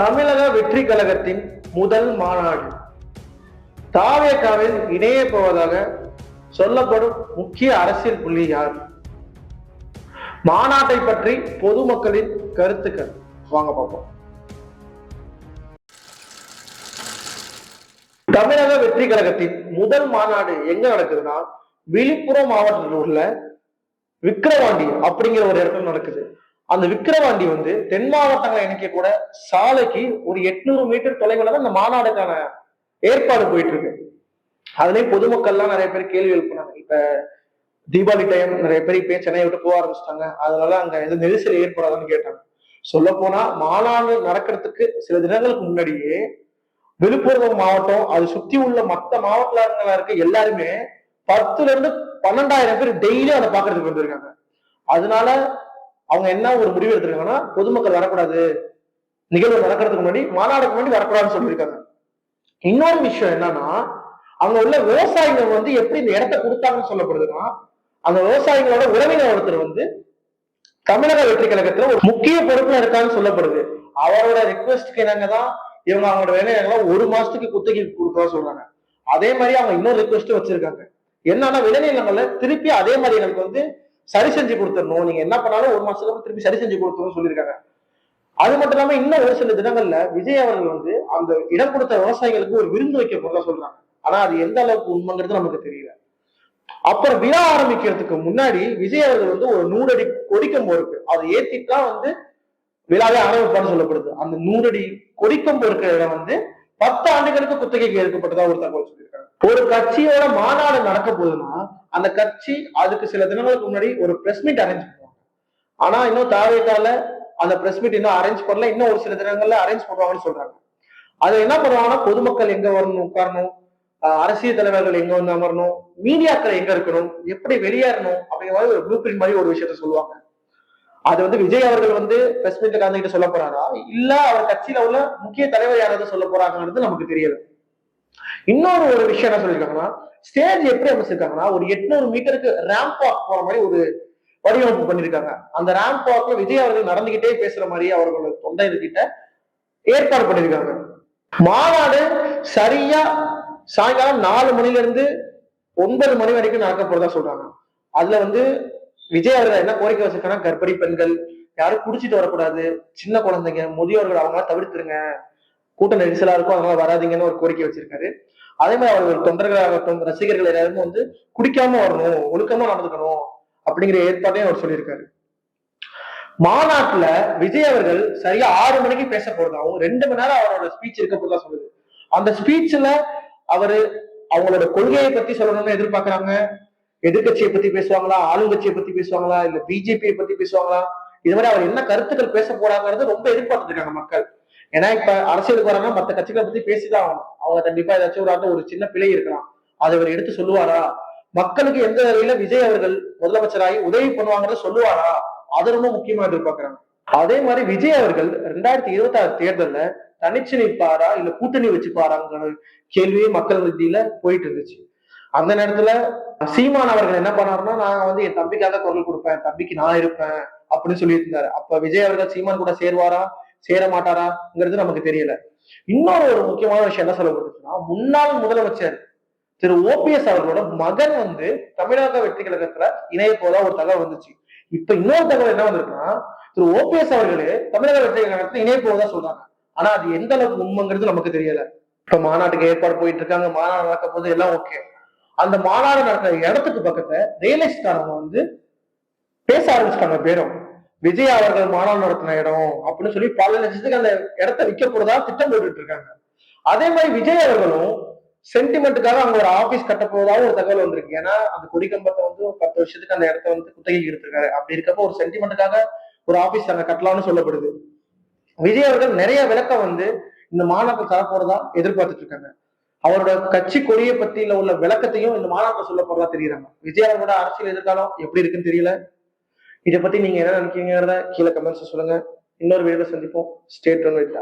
தமிழக வெற்றி கழகத்தின் முதல் மாநாடு. தாவேக்காவில் இணைய போவதாக சொல்லப்படும் முக்கிய அரசியல் புள்ளி யார்? மாநாட்டை பற்றி பொதுமக்களின் கருத்துக்கள். வாங்க பார்ப்போம். தமிழக வெற்றி கழகத்தின் முதல் மாநாடு எங்க நடக்குதுன்னா விழுப்புரம் மாவட்டத்தில் உள்ள விக்கிரவாண்டி அப்படிங்கிற ஒரு இடத்துல நடக்குது. அந்த விக்கிரவாண்டி வந்து தென் மாவட்டங்களை இணைக்க கூட சாலைக்கு ஒரு எட்நூறு மீட்டர் தொலைவில் தான் இந்த மாநாடுக்கான ஏற்பாடு போயிட்டு இருக்கு அதுலயும் பொதுமக்கள்லாம் நிறைய பேர் கேள்வி எழுப்புனாங்க. இப்ப தீபாவளி டைம் நிறைய பேர் இப்பயே சென்னையை விட்டு போக ஆரம்பிச்சிட்டாங்க. அதனால அங்க எந்த நெரிசல் ஏற்படாதான்னு கேட்டாங்க. சொல்ல போனா மாநாடு நடக்கிறதுக்கு சில தினங்களுக்கு முன்னாடியே விழுப்புரம் மாவட்டம் அது சுத்தி உள்ள மத்த மாவட்டங்களா இருக்க எல்லாருமே பத்துல இருந்து பன்னெண்டாயிரம் பேர் டெய்லி அதை பாக்குறதுக்கு வந்திருக்காங்க. அதனால அவங்க என்ன ஒரு முடிவு எடுத்திருக்காங்கன்னா பொதுமக்கள் வரக்கூடாது. நிகழ்வு நடக்கிறதுக்கு முன்னாடி மாநாடுக்கு முன்னாடி வரக்கூடாதுன்னு சொல்லியிருக்காங்க. இன்னொரு விஷயம் என்னன்னா அங்க உள்ள விவசாயிகள் வந்து எப்படி இந்த இடத்த கொடுத்தாங்கன்னு சொல்லப்படுதுன்னா அந்த விவசாயிகளோட உறவினர் ஒருத்தர் வந்து தமிழக வெற்றி கழகத்துல ஒரு முக்கிய பொறுப்புல இருக்கான்னு சொல்லப்படுது. அவரோட ரெக்வஸ்ட்க்கு என்னங்கதான் இவங்க அவங்களோட விளைநிலங்களை ஒரு மாசத்துக்கு குத்தகை கொடுக்கறதா சொல்றாங்க. அதே மாதிரி அவங்க இன்னொரு ரெக்வஸ்ட் வச்சிருக்காங்க. என்னன்னா விளைநிலங்களை திருப்பி அதே மாதிரி எங்களுக்கு வந்து சரி செஞ்சு கொடுத்துடணும். நீங்க என்ன பண்ணாலும் ஒரு மாசத்துக்கு அப்புறம் திருப்பி சரி செஞ்சு கொடுத்துருன்னு சொல்லியிருக்காங்க. அது மட்டும் இல்லாம இன்னும் ஒரு சில தினங்கள்ல விஜய் அவர்கள் வந்து அந்த இடம் கொடுத்த விவசாயிகளுக்கு ஒரு விருந்து வைக்க போறதா சொல்றாங்க. ஆனா அது எந்த அளவுக்கு உண்மைங்கிறது நமக்கு தெரியல. அப்புறம் விழா ஆரம்பிக்கிறதுக்கு முன்னாடி விஜய் அவர்கள் வந்து ஒரு நூறடி கொடிக்கம்பு இருக்கு. அதை ஏத்திட்டுலாம் வந்து விழாவே ஆரம்பிப்பான்னு சொல்லப்படுது. அந்த நூறடி கொடிக்கம்பு இருக்கிற இடம் வந்து பத்து ஆண்டுகளுக்கு குத்தகைக்கு எடுக்கப்பட்டதா ஒரு தகவல் சொல்லி ஒரு கட்சியோட மாநாடு நடக்க போகுதுன்னா அந்த கட்சி அதுக்கு சில தினங்களுக்கு முன்னாடி ஒரு பிரஸ் மீட் அரேஞ்ச் பண்ணுவாங்க. ஆனா இன்னும் தாவேக்கால அந்த பிரஸ் மீட் இன்னும் அரேஞ்ச் பண்ணல. இன்னும் ஒரு சில தினங்கள்ல அரேஞ்ச் பண்ணுவாங்கன்னு சொல்றாங்க. அது என்ன பண்ணுவாங்கன்னா பொதுமக்கள் எங்க வரணும் உட்காரணும் அரசியல் தலைவர்கள் எங்க வந்து அமரணும் மீடியாக்கள் எங்க இருக்கணும் எப்படி வெளியேறணும் அப்படிங்கிற மாதிரி ஒரு ப்ளூ பிரிண்ட் மாதிரி ஒரு விஷயத்த சொல்லுவாங்க. அது வந்து விஜய் அவர்கள் வந்து பிரஸ் மீட்ல கலந்துகிட்டு சொல்ல போறாரா? இல்ல அவர் கட்சியில உள்ள முக்கிய தலைவர் யாராவது சொல்ல போறாங்கிறது நமக்கு தெரியல. இன்னொரு ஒரு விஷயம் என்ன சொல்லியிருக்காங்கன்னா ஸ்டேஜ் எப்படி அமைச்சிருக்காங்கன்னா ஒரு எட்நூறு மீட்டருக்கு ரேம்ப் வாக் போற மாதிரி ஒரு வடிவமைப்பு பண்ணிருக்காங்க அந்த ரேம்ப் வாக்ல விஜய் அவர்கள் நடந்துகிட்டே பேசுற மாதிரி அவர்களோட தொண்டைகிட்ட ஏற்பாடு பண்ணிருக்காங்க மாநாடு சரியா சாயங்காலம் நாலு மணில இருந்து ஒன்பது மணி வரைக்கும் நடக்க போறதா சொல்றாங்க. அதுல வந்து விஜய் அவர்கள் என்ன கோரிக்கை வச்சிருக்காங்கன்னா கர்ப்பிணி பெண்கள் யாரும் குடிச்சிட்டு வரக்கூடாது சின்ன குழந்தைங்க முதியோர்கள் அவங்க தவிர்த்துருங்க. கூட்ட நெரிசலா இருக்கும் அதனால வராதீங்கன்னு ஒரு கோரிக்கை வச்சிருக்காரு. அதே மாதிரி அவர்கள் தொண்டர்களாகட்டும் ரசிகர்கள் எல்லாருமே வந்து குடிக்காம வரணும் ஒழுக்கமா நடந்துக்கணும் அப்படிங்கிற ஏற்பாட்டையும் அவர் சொல்லியிருக்காரு. மாநாட்டுல விஜய் அவர்கள் சரியா ஆறு மணிக்கு பேச போறதாவும் ரெண்டு மணி நேரம் அவரோட ஸ்பீச் இருக்க போறதா சொல்லுது. அந்த ஸ்பீச்ல அவரு அவங்களோட கொள்கையை பத்தி சொல்லணும்னு எதிர்பார்க்கறாங்க. எதிர்கட்சியை பத்தி பேசுவாங்களா? ஆளுங்கட்சியை பத்தி பேசுவாங்களா? இல்ல பிஜேபியை பத்தி பேசுவாங்களா? இது மாதிரி அவர் என்ன கருத்துக்கள் பேச போறாங்கிறது ரொம்ப எதிர்பார்த்துருக்காங்க மக்கள். ஏன்னா இப்ப அரசியலுக்கு வராங்க மத்த கட்சிகளை பத்தி பேசிதான் ஆகணும். அவங்க கண்டிப்பா ஏதாச்சும் ஒரு ஆட்டம் ஒரு சின்ன பிழை இருக்கலாம். அதை அவர் எடுத்து சொல்லுவாரா? மக்களுக்கு எந்த வகையில விஜய் அவர்கள் முதலமைச்சராகி உதவி பண்ணுவாங்கிறத சொல்லுவாரா? அது ரொம்ப முக்கியமா எதிர்பார்க்கிறாங்க. அதே மாதிரி விஜய் அவர்கள் ரெண்டாயிரத்தி இருபத்தி ஆறு தேர்தல்ல தனிச்சு நிற்பாரா? இல்ல கூட்டணி வச்சுப்பாராங்கிற கேள்வியே மக்கள் மத்தியில போயிட்டு இருந்துச்சு. அந்த நேரத்துல சீமான் அவர்கள் என்ன பண்ணாருன்னா நான் வந்து என் தம்பிக்காக குரல் கொடுப்பேன் தம்பிக்கு நான் இருப்பேன் அப்படின்னு சொல்லியிருந்தாரு இருந்தாரு. அப்ப விஜய் அவர்கள் சீமான் கூட சேருவாரா? சேர மாட்டாராங்கிறது நமக்கு தெரியல. இன்னொரு ஒரு முக்கியமான விஷயம் என்ன சொல்லப்பட்டுச்சுன்னா முன்னாள் முதலமைச்சர் திரு ஓபிஎஸ் அவர்களோட மகன் வந்து தமிழக வெற்றி கழகத்துல இணைய போதா ஒரு தகவல் வந்துச்சு. இப்ப இன்னொரு தகவல் என்ன வந்திருக்குன்னா திரு ஓபிஎஸ் அவர்களே தமிழக வெற்றி கழகத்துல இணைய போவதா சொல்றாங்க. ஆனா அது எந்த அளவுக்கு உண்மைங்கிறது நமக்கு தெரியல. இப்ப மாநாட்டுக்கு ஏற்பாடு போயிட்டு இருக்காங்க மாநாடு நடக்க போது எல்லாம் ஓகே அந்த மாநாடு நடக்கிற இடத்துக்கு பக்கத்துல ரியல் எஸ்டேட் வந்து பேச ஆரம்பிச்சிட்டாங்க பேரும். விஜய் அவர்கள் மாநாடு நடத்தின இடம் அப்படின்னு சொல்லி பல லட்சத்துக்கு அந்த இடத்த விற்க போறதா திட்டம் போட்டுட்டு இருக்காங்க. அதே மாதிரி விஜய் அவர்களும் சென்டிமெண்ட்டுக்காக அங்க ஒரு ஆபீஸ் கட்ட போவதாக ஒரு தகவல் வந்திருக்கு. ஏன்னா அந்த கொடிக்கம்பத்தை வந்து பத்து வருஷத்துக்கு அந்த இடத்த வந்து குத்தகைக்கு எடுத்திருக்காரு. அப்படி இருக்கப்போ ஒரு சென்டிமெண்ட்டுக்காக ஒரு ஆபீஸ் அங்க கட்டலாம்னு சொல்லப்படுது. விஜய் அவர்கள் நிறைய விளக்கம் வந்து இந்த மாநாட்டில் தரப்போறதா எதிர்பார்த்துட்டு இருக்காங்க. அவரோட கட்சி கொடியை பத்தியில உள்ள விளக்கத்தையும் இந்த மாநாட்டில் சொல்ல போறதா தெரியுறாங்க. விஜய் அவர்களோட அரசியல் எதிர்காலம் எப்படி இருக்குன்னு தெரியல. இதை பத்தி நீங்க என்ன நினைக்கிறீங்கிறத கீழே கமெண்ட்ஸ் சொல்லுங்க. இன்னொரு வீடியோ சந்திப்போம். State one with